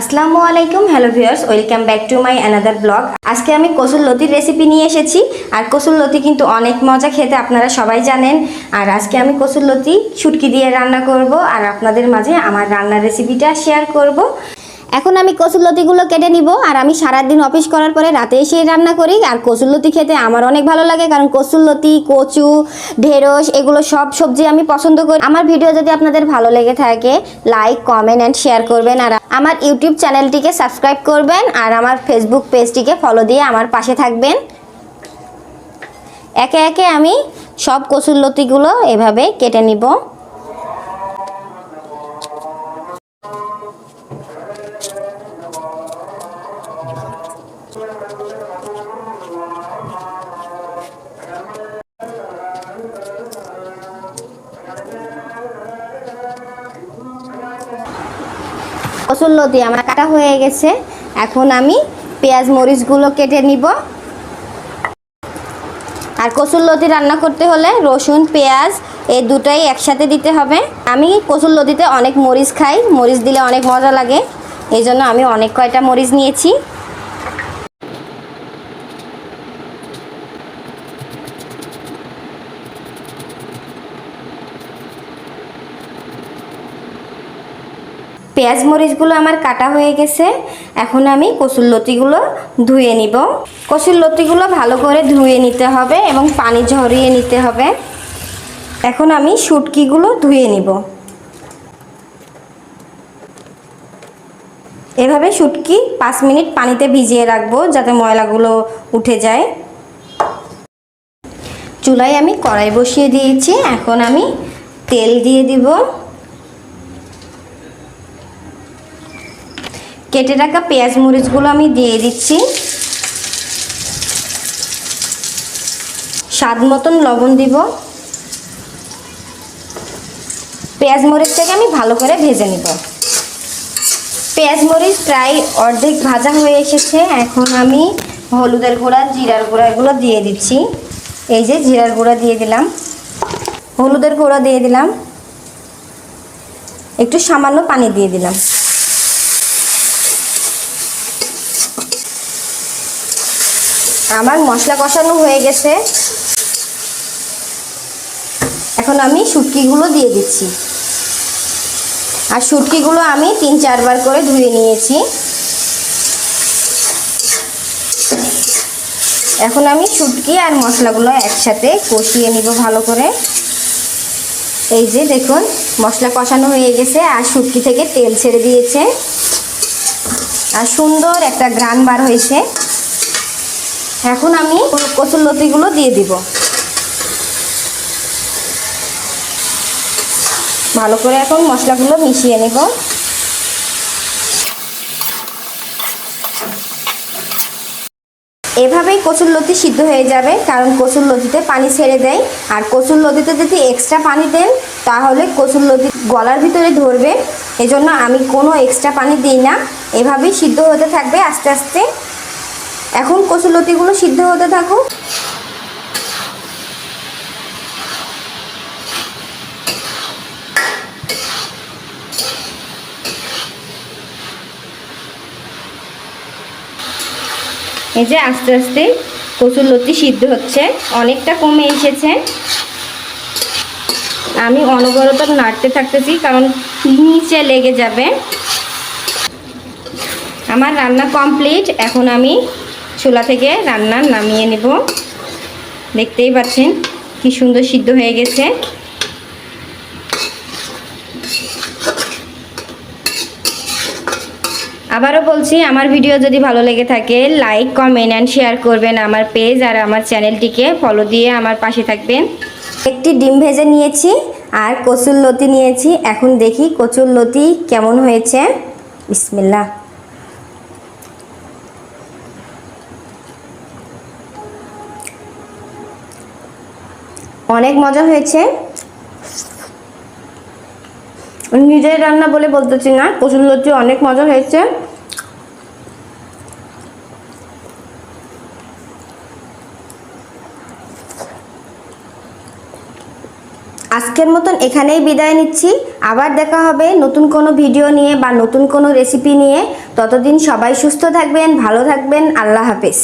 আসসালামু আলাইকুম, hello viewers, welcome back to my another blog. আজকে আমি কসুর লতির রেসিপি নিয়ে এসেছি, আর কসুর লতি কিন্তু অনেক মজা খেতে আপনারা সবাই জানেন। আর আজকে আমি কসুর লতি ছুটকি দিয়ে রান্না করব, আর আপনাদের মাঝে আমার রান্নার রেসিপিটা শেয়ার করব। এখন আমি কচুরলতিগুলো কেটে নিব, আর আমি সারাদিন অফিস করার পরে রাতে এসে রান্না করি। আর কচুরলতি খেতে আমার অনেক ভালো লাগে, কারণ কচুরলতি, কচু, ঢেঁড়স এগুলো সব সবজি আমি পছন্দ করি। আমার ভিডিও যদি আপনাদের ভালো লেগে থাকে লাইক কমেন্ট অ্যান্ড শেয়ার করবেন। আর আমার ইউটিউব চ্যানেলটিকে সাবস্ক্রাইব করবেন, আর আমার ফেসবুক পেজটিকে ফলো দিয়ে আমার পাশে থাকবেন। একে একে আমি সব কচুরলতিগুলো এভাবে কেটে নিব। কচুরলতি আমার কাটা হয়ে গেছে। এখন আমি পেঁয়াজ মরিচগুলো কেটে নিব। আর কচুরলতি রান্না করতে হলে রসুন, পেঁয়াজ এই দুটাই একসাথে দিতে হবে। আমি কচুরলতিতে অনেক মরিচ খাই। মরিচ দিলে অনেক মজা লাগে। এই জন্য আমি অনেক কয়টা মরিচ নিয়েছি। পেঁয়াজ মরিচগুলো আমার কাটা হয়ে গেছে। এখন আমি কচুর লতিগুলো ধুয়ে নিব। কচুর লতিগুলো ভালো করে ধুয়ে নিতে হবে এবং পানি ঝরিয়ে নিতে হবে। এখন আমি শুটকিগুলো ধুয়ে নিব। এভাবে শুটকি পাঁচ মিনিট পানিতে ভিজিয়ে রাখব যাতে ময়লাগুলো উঠে যায়। চুলায় আমি কড়াই বসিয়ে দিয়েছি। এখন আমি তেল দিয়ে দিব। কেটে রাখা পেঁয়াজ মরিচগুলো আমি দিয়ে দিচ্ছি। স্বাদ মতন লবণ দিব। পেঁয়াজ মরিচটাকে আমি ভালো করে ভেজে নিব। পেঁয়াজ মরিচ প্রায় অর্ধেক ভাজা হয়ে এসেছে। এখন আমি হলুদের গুঁড়া, জিরার গুঁড়া এগুলো দিয়ে দিচ্ছি। এই যে জিরার গুঁড়া দিয়ে দিলাম। হলুদের গুঁড়া দিয়ে দিলাম। একটু সামান্য পানি দিয়ে দিলাম। আমার মশলা কষানো হয়ে গেছে। এখন আমি শুটকিগুলো দিয়ে দিচ্ছি। আর শুটকিগুলো আমি তিন চারবার করে ধুয়ে নিয়েছি। এখন আমি শুটকি আর মশলাগুলো একসাথে কষিয়ে নিব ভালো করে। এই যে দেখুন, মশলা কষানো হয়ে গেছে আর শুটকি থেকে তেল ছেড়ে দিয়েছে। আর সুন্দর একটা গ্রান বার হয়েছে। এখন আমি কচুর লতিগুলো দিয়ে দিব। ভালো করে এখন মশলাগুলো মিশিয়ে নেব। এভাবেই কচুর লতি সিদ্ধ হয়ে যাবে, কারণ কচুর লতিতে পানি ছেড়ে দেয়। আর কচুর লতিতে যদি এক্সট্রা পানি দেন, তাহলে কচুর লতি গলার ভিতরে ধরবে। এজন্য আমি কোনো এক্সট্রা পানি দিই না। এভাবেই সিদ্ধ হতে থাকবে আস্তে আস্তে। এখন কচুলতিগুলো সিদ্ধ হতে থাকুক। এই যে আস্তে আস্তে কচুর লতি সিদ্ধ হচ্ছে, অনেকটা কমে এসেছে। আমি অনবরত নাড়তে থাকতেছি, কারণ নিচে লেগে যাবে। আমার রান্না কমপ্লিট, এখন আমি চুলা থেকে রান্না নামিয়ে নেব। দেখতেই পাচ্ছেন কি সুন্দর সিদ্ধ হয়ে গেছে। আবারও বলছি, আমার ভিডিও যদি ভালো লেগে থাকে লাইক কমেন্ট অ্যান্ড শেয়ার করবেন আমার পেজ আর আমার চ্যানেলটিকে ফলো দিয়ে আমার পাশে থাকবেন। একটি ডিম ভেজে নিয়েছি আর কচুর লতি নিয়েছি। এখন দেখি কচুর লতি কেমন হয়েছে। বিসমিল্লা অনেক মজা হয়েছে। নিজের রান্না বলে বলতেছি না, কচুর অনেক মজা হয়েছে। আজকের মতন এখানেই বিদায় নিচ্ছি। আবার দেখা হবে নতুন কোনো ভিডিও নিয়ে বা নতুন কোনো রেসিপি নিয়ে। ততদিন সবাই সুস্থ থাকবেন, ভালো থাকবেন, আল্লাহ হাফেজ।